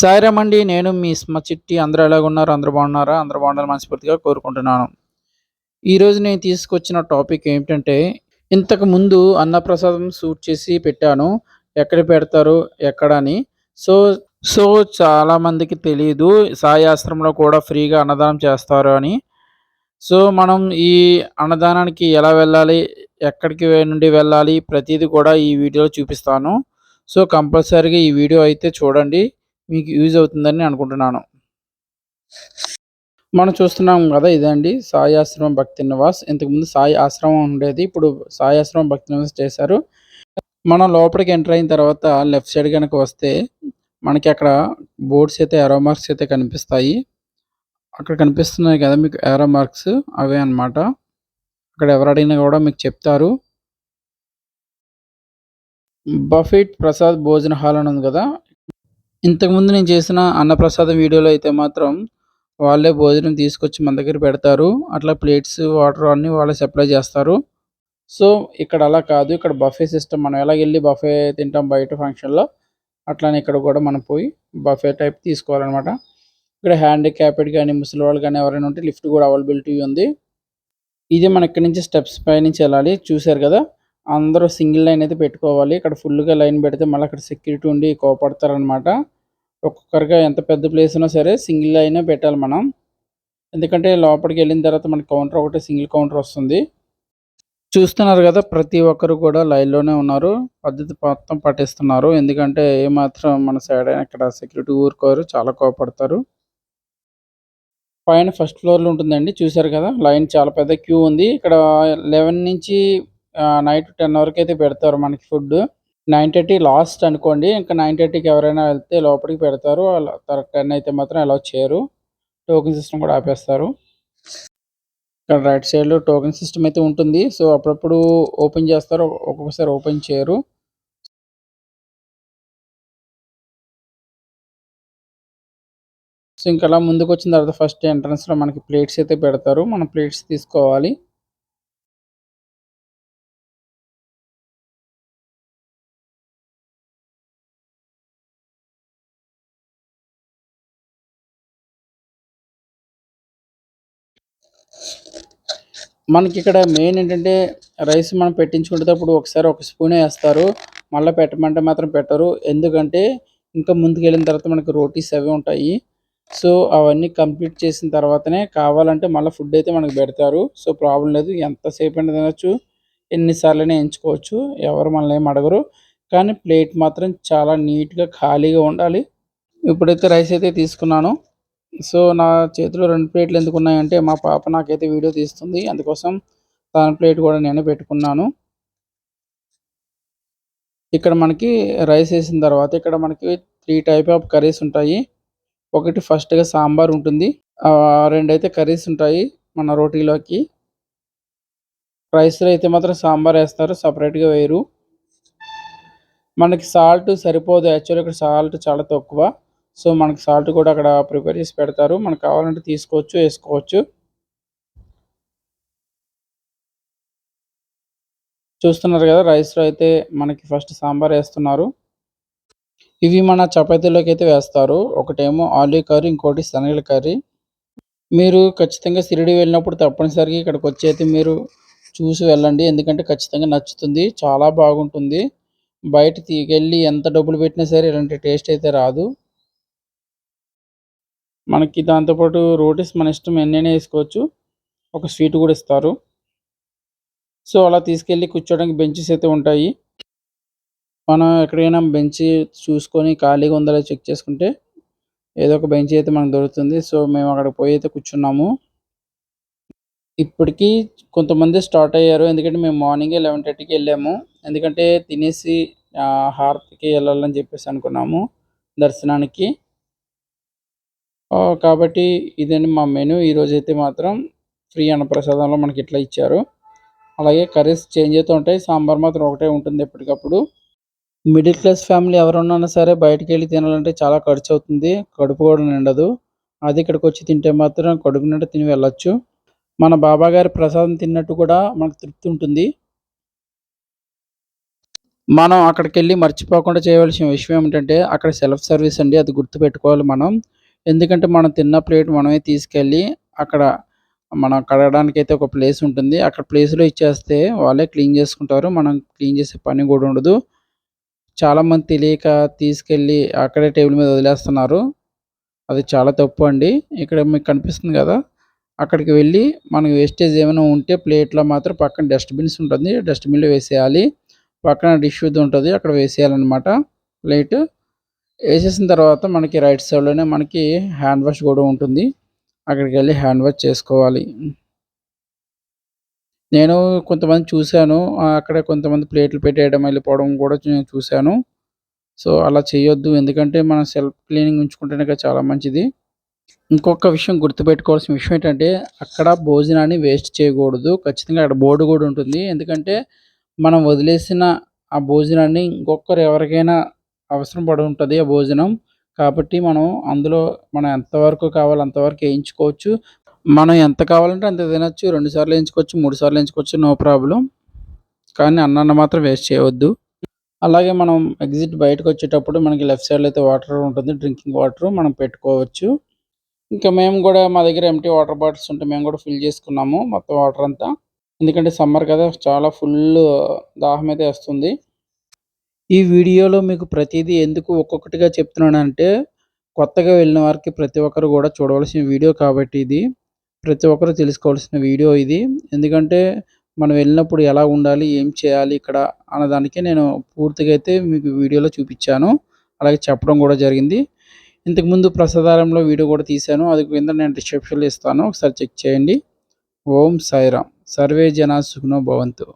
సాయిరామ్ నేను మీ స్మ చిట్టి అందరూ ఎలాగున్నారు అందరూ బాగున్నారా? అందరూ బాగుండాలని మనస్ఫూర్తిగా కోరుకుంటున్నాను. ఈరోజు నేను తీసుకొచ్చిన టాపిక్ ఏమిటంటే ఇంతకు ముందు అన్నప్రసాదం షూట్ చేసి పెట్టాను. ఎక్కడ పెడతారు? ఎక్కడ అని. సో సో చాలా మందికి తెలియదు సాయి ఆశ్రమంలో కూడా ఫ్రీగా అన్నదానం చేస్తారు అని. సో మనం ఈ అన్నదానానికి ఎలా వెళ్ళాలి? ఎక్కడికి నుండి వెళ్ళాలి? ప్రతిదీ కూడా ఈ వీడియోలో చూపిస్తాను. సో కంపల్సరీగా ఈ వీడియో అయితే చూడండి. మీకు యూజ్ అవుతుందని అనుకుంటున్నాను. మనం చూస్తున్నాం కదా ఇదండి సాయి ఆశ్రమం భక్తి నివాస్. ఇంతకుముందు సాయి ఆశ్రమం ఉండేది. ఇప్పుడు సాయి ఆశ్రమం భక్తి నివాస్ చేశారు. మనం లోపలికి ఎంటర్ అయిన తర్వాత లెఫ్ట్ సైడ్ కనుక వస్తే మనకి అక్కడ బోర్డ్స్ అయితే ఎరో మార్క్స్ అయితే కనిపిస్తాయి. అక్కడ కనిపిస్తున్నాయి కదా మీకు ఎరో మార్క్స్ అవే అన్నమాట. అక్కడ ఎవరు అడిగినా కూడా మీకు చెప్తారు. బఫెట్ ప్రసాద్ భోజన హాల్ అని ఉంది కదా. ఇంతకుముందు నేను చేసిన అన్నప్రసాదం వీడియోలో అయితే మాత్రం వాళ్ళే భోజనం తీసుకొచ్చి మన దగ్గర పెడతారు. అట్లా ప్లేట్స్ వాటర్ అన్నీ వాళ్ళే సప్లై చేస్తారు. సో ఇక్కడ అలా కాదు. ఇక్కడ బఫే సిస్టమ్ మనం ఎలా వెళ్ళి బఫే తింటాం బయట ఫంక్షన్లో అట్లానే ఇక్కడ కూడా మనం పోయి బఫే టైప్ తీసుకోవాలన్నమాట. ఇక్కడ హ్యాండిక్యాప్డ్ కానీ ముసలి వాళ్ళు కానీ ఎవరైనా ఉంటే లిఫ్ట్ కూడా అవైలబిలిటీ ఉంది. ఇది మన ఇక్కడ నుంచి స్టెప్స్ పై నుంచి వెళ్ళాలి. చూశారు కదా? అందరూ సింగిల్ లైన్ అయితే పెట్టుకోవాలి. ఇక్కడ ఫుల్గా లైన్ పెడితే మళ్ళీ అక్కడ సెక్యూరిటీ ఉండి కోపడతారనమాట ఒక్కొక్కరిగా ఎంత పెద్ద ప్లేస్ ఉన్నా సరే సింగిల్ అయినా పెట్టాలి మనం. ఎందుకంటే లోపలికి వెళ్ళిన తర్వాత మనకి కౌంటర్ ఒకటి సింగిల్ కౌంటర్ వస్తుంది. చూస్తున్నారు కదా ప్రతి ఒక్కరు కూడా లైన్లోనే ఉన్నారు. పద్ధతి మొత్తం పట్టిస్తున్నారు. ఎందుకంటే ఏమాత్రం మన సైడ్ అయినా ఇక్కడ సెక్యూరిటీ ఊరుకోరు చాలా కోపడతారు. పైన ఫస్ట్ ఫ్లోర్లో ఉంటుందండి చూశారు కదా. లైన్ చాలా పెద్ద క్యూ ఉంది. ఇక్కడ లెవెన్ నుంచి నైట్ టెన్ వరకు అయితే పెడతారు మనకి ఫుడ్ నైన్ థర్టీ లాస్ట్ అనుకోండి. ఇంకా నైన్ థర్టీకి ఎవరైనా వెళ్తే లోపలికి పెడతారు. టెన్ అయితే మాత్రం అలౌ చేయరు. టోకెన్ సిస్టమ్ కూడా ఆపేస్తారు. ఇక్కడ రైట్ సైడ్లో టోకెన్ సిస్టమ్ అయితే ఉంటుంది. సో అప్పుడప్పుడు ఓపెన్ చేస్తారు. ఒక్కొక్కసారి ఓపెన్ చేయరు. సో ఇంకా అలా ముందుకు వచ్చిన తర్వాత ఫస్ట్ ఎంట్రన్స్లో మనకి ప్లేట్స్ అయితే పెడతారు. మనం ప్లేట్స్ తీసుకోవాలి. మనకి ఇక్కడ మెయిన్ ఏంటంటే రైస్ మనం పెట్టించుకునేటప్పుడు ఒకసారి ఒక స్పూనే వేస్తారు. మళ్ళీ పెట్టమంటే మాత్రం పెట్టరు. ఎందుకంటే ఇంకా ముందుకు వెళ్ళిన తర్వాత మనకి రోటీస్ అవి ఉంటాయి. సో అవన్నీ కంప్లీట్ చేసిన తర్వాతనే కావాలంటే మళ్ళీ ఫుడ్ అయితే మనకి పెడతారు. సో ప్రాబ్లం లేదు. ఎంతసేపు అయినా తినొచ్చు. ఎన్నిసార్లైనా ఎంచుకోవచ్చు ఎవరు మనల్ని ఏం అడగరు. కానీ ప్లేట్ మాత్రం చాలా నీట్గా ఖాళీగా ఉండాలి. ఇప్పుడైతే రైస్ అయితే తీసుకున్నాను. సో నా చేతిలో రెండు ప్లేట్లు ఎందుకు ఉన్నాయంటే మా పాప నాకైతే వీడియో తీస్తుంది. అందుకోసం తన ప్లేట్ కూడా నేనే పెట్టుకున్నాను. ఇక్కడ మనకి రైస్ వేసిన తర్వాత ఇక్కడ మనకి త్రీ టైప్ ఆఫ్ కర్రీస్ ఉంటాయి. ఒకటి ఫస్ట్గా సాంబార్ ఉంటుంది. ఆ, రెండైతే కర్రీస్ ఉంటాయి మన రోటీలోకి. రైస్లో అయితే మాత్రం సాంబార్ వేస్తారు సపరేట్గా వేయరు. మనకి సాల్ట్ సరిపోదు. యాక్చువల్లీ ఇక్కడ సాల్ట్ చాలా తక్కువ. సో మనకి సాల్ట్ కూడా అక్కడ ప్రిపేర్ చేసి పెడతారు. మనకు కావాలంటే తీసుకోవచ్చు వేసుకోవచ్చు. చూస్తున్నారు కదా రైస్లో అయితే మనకి ఫస్ట్ సాంబార్ వేస్తున్నారు. ఇవి మన చపాతీలోకి అయితే వేస్తారు. ఒకటేమో ఆలూ కర్రీ ఇంకోటి శనగల కర్రీ. మీరు ఖచ్చితంగా షిరిడి వెళ్ళినప్పుడు తప్పనిసరిగా ఇక్కడికి వచ్చి అయితే మీరు చూసి వెళ్ళండి. ఎందుకంటే ఖచ్చితంగా నచ్చుతుంది. చాలా బాగుంటుంది. బయట తీసుకెళ్ళి ఎంత డబ్బులు పెట్టినా సరే ఇలాంటి టేస్ట్ అయితే రాదు. మనకి దాంతోపాటు రోటీస్ మన ఇష్టం ఎన్నైనా వేసుకోవచ్చు. ఒక స్వీట్ కూడా ఇస్తారు. సో అలా తీసుకెళ్ళి కూర్చోడానికి బెంచెస్ అయితే ఉంటాయి. మనం ఎక్కడైనా బెంచ్ చూసుకొని ఖాళీగా ఉందా చెక్ చేసుకుంటే ఏదో ఒక బెంచ్ అయితే మనకు దొరుకుతుంది. సో మేము అక్కడికి పోయి అయితే కూర్చున్నాము. ఇప్పటికీ కొంతమంది స్టార్ట్ అయ్యారు. ఎందుకంటే మేము మార్నింగే లెవెన్ థర్టీకి వెళ్ళాము. ఎందుకంటే తినేసి హార్త్కి హారతికి వెళ్ళాలని చెప్పేసి అనుకున్నాము. దర్శనానికి. కాబట్టి ఇదండి మా మెనూ. ఈరోజు అయితే మాత్రం ఫ్రీ అన్నప్రసాదంలో మనకి ఇట్లా ఇచ్చారు. అలాగే కర్రీస్ చేంజ్ అవుతూ ఉంటాయి. సాంబార్ మాత్రం ఒకటే ఉంటుంది ఎప్పటికప్పుడు. మిడిల్ క్లాస్ ఫ్యామిలీ ఎవరున్నా సరే బయటకు వెళ్ళి తినాలంటే చాలా ఖర్చు అవుతుంది కడుపు కూడా నిండదు. అది ఇక్కడికి వచ్చి తింటే మాత్రం కడుపు నిండా తిని వెళ్ళొచ్చు. మన బాబా గారి ప్రసాదం తిన్నట్టు కూడా మనకు తృప్తి ఉంటుంది. మనం అక్కడికెళ్ళి మర్చిపోకుండా చేయవలసిన విషయం ఏమిటంటే అక్కడ సెల్ఫ్ సర్వీస్ అండి. అది గుర్తుపెట్టుకోవాలి మనం. ఎందుకంటే మనం తిన్న ప్లేట్ మనమే తీసుకెళ్ళి అక్కడ మనం కడగడానికి అయితే ఒక ప్లేస్ ఉంటుంది. అక్కడ ప్లేస్‌లో ఇచ్చేస్తే వాళ్ళే క్లీన్ చేసుకుంటారు. మనం క్లీన్ చేసే పని కూడా ఉండదు. చాలామంది తెలియక తీసుకెళ్ళి అక్కడే టేబుల్ మీద వదిలేస్తున్నారు. అది చాలా తప్పు అండి. ఇక్కడ మీకు కనిపిస్తుంది కదా అక్కడికి వెళ్ళి మనకి వేస్టేజ్ ఏమైనా ఉంటే ప్లేట్‌లో మాత్రం పక్కన డస్ట్‌బిన్స్ ఉంటుంది. డస్ట్‌బిన్‌లో వేసేయాలి. పక్కన డిష్ ఉంటుంది అక్కడ వేసేయాలన్నమాట ప్లేట్. వేసేసిన తర్వాత మనకి రైట్ సైడ్‌లోనే మనకి హ్యాండ్ వాష్ కూడా ఉంటుంది. అక్కడికి వెళ్ళి హ్యాండ్ వాష్ చేసుకోవాలి. నేను కొంతమంది చూశాను అక్కడ కొంతమంది ప్లేట్లు పెట్టేయడం, వెళ్ళిపోవడం కూడా నేను చూశాను సో, అలా చేయొద్దు. ఎందుకంటే మనం సెల్ఫ్ క్లీనింగ్ ఉంచుకుంటేనే కదా చాలా మంచిది. ఇంకొక విషయం గుర్తుపెట్టుకోవాల్సిన విషయం ఏంటంటే అక్కడ భోజనాన్ని వేస్ట్ చేయకూడదు. ఖచ్చితంగా అక్కడ బోర్డు కూడా ఉంటుంది. ఎందుకంటే మనం వదిలేసిన ఆ భోజనాన్ని ఇంకొకరు ఎవరికైనా అవసరం పడి ఉంటుంది ఆ భోజనం. కాబట్టి మనం అందులో మనం ఎంతవరకు కావాలో అంతవరకు వేయించుకోవచ్చు మనం ఎంత కావాలంటే అంత తినచ్చు రెండు సార్లు వేయించుకోవచ్చు మూడు సార్లు వేయించుకోవచ్చు నో ప్రాబ్లం కానీ అన్నాన్ని మాత్రం వేస్ట్ చేయవద్దు. అలాగే మనం ఎగ్జిట్ బయటకొచ్చేటప్పుడు మనకి లెఫ్ట్ సైడ్‌లో అయితే వాటర్ ఉంటుంది. డ్రింకింగ్ వాటర్ మనం పెట్టుకోవచ్చు. ఇంకా మేము కూడా మా దగ్గర ఎంటీ వాటర్ బాటిల్స్ ఉంటే మేము కూడా ఫిల్ చేసుకున్నాము మొత్తం వాటర్ అంతా. ఎందుకంటే సమ్మర్ కదా! చాలా ఫుల్ దాహం అయితే వస్తుంది ఈ వీడియోలో మీకు ప్రతిదీ ఎందుకు ఒక్కొక్కటిగా చెప్తున్నానంటే కొత్తగా వెళ్ళిన వారికి ప్రతి ఒక్కరు కూడా చూడవలసిన వీడియో కాబట్టి ఇది. ప్రతి ఒక్కరు తెలుసుకోవాల్సిన వీడియో ఇది. ఎందుకంటే మనం వెళ్ళినప్పుడు ఎలా ఉండాలి? ఏం చేయాలి ఇక్కడ? అన్నదానికి నేను పూర్తిగా అయితే మీకు వీడియోలో చూపించాను అలాగే చెప్పడం కూడా జరిగింది. ఇంతకుముందు ప్రసాదారంలో వీడియో కూడా తీశాను. అది కింద నేను డిస్క్రిప్షన్‌లో ఇస్తాను. ఒకసారి చెక్ చేయండి. ఓం సాయిరామ్. సర్వే జనా సుఖనో భవంతు.